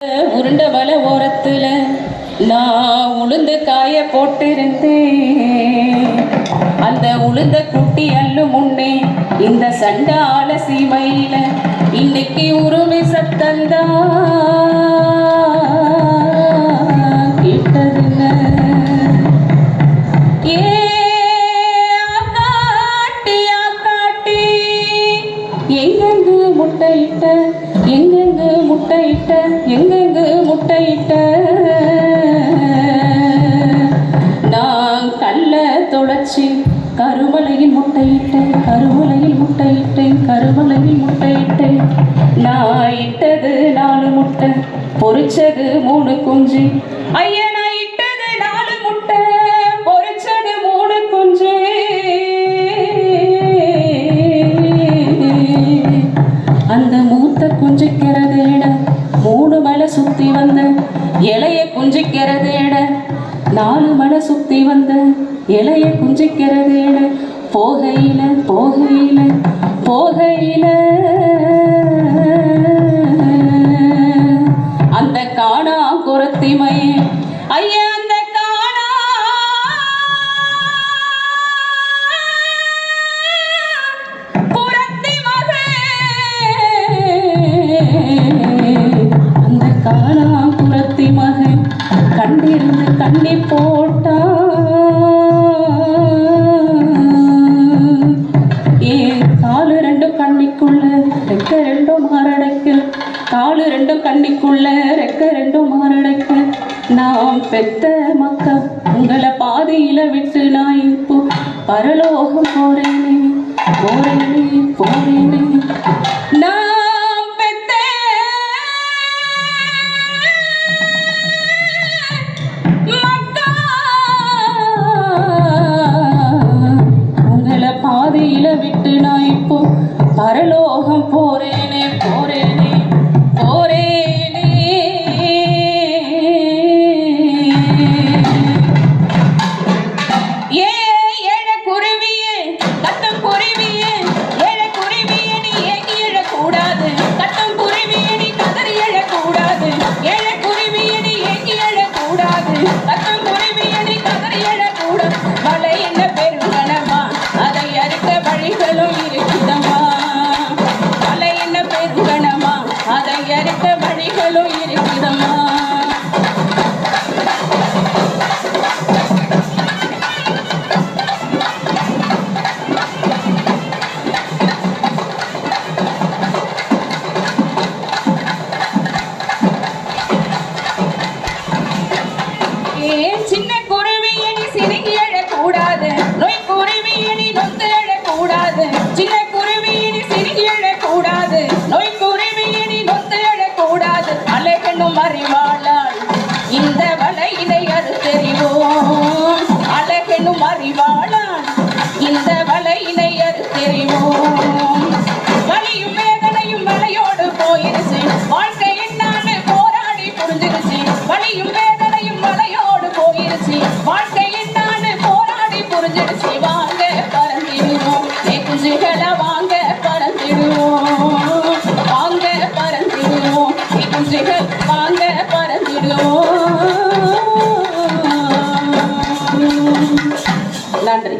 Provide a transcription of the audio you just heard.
உருண்ட வல ஓரத்துல நான் உளுந்து காய போட்டிருந்தேன். அந்த உளுந்த குட்டி அல்லு முன்னே இந்த சண்டால சீமையில இன்னைக்கு உருமி சத்தந்தான் முட்டையிட்ட எங்கெங்கு முட்டையிட்ட? நான் கல்ல தொலைச்சி கருமலையில் முட்டையிட்டேன் கருமலையில் முட்டையிட்டேன் கருமலையில் முட்டையிட்டேன். நான் இட்டது நாலு முட்டை பொறிச்சது மூணு குஞ்சு. ஐயா மூணு மலை சுத்தி வந்த இலைய குஞ்சிக்கிறதேட நாலு மலை சுத்தி வந்த இலைய குஞ்சிக்கிறதேட போகையில போகையில போகையில. அந்த மகன் கண்டிருந்து கண்ணி போட்டா. ஏன் காலு ரெண்டும் கண்ணிக்குள்ள ரெக்க ரெண்டும் மாரடைக்கு. காலு ரெண்டும் கண்ணிக்குள்ள ரெக்க ரெண்டும் மாரடைக்கு. நான் பெத்த மக்க உங்களை பாதியில விட்டு நான் இப்போ பரலோகம் போறேனே போறேனே போறேனே. அதை அறுக்க அழகனும் அறிவாளால் நன்றி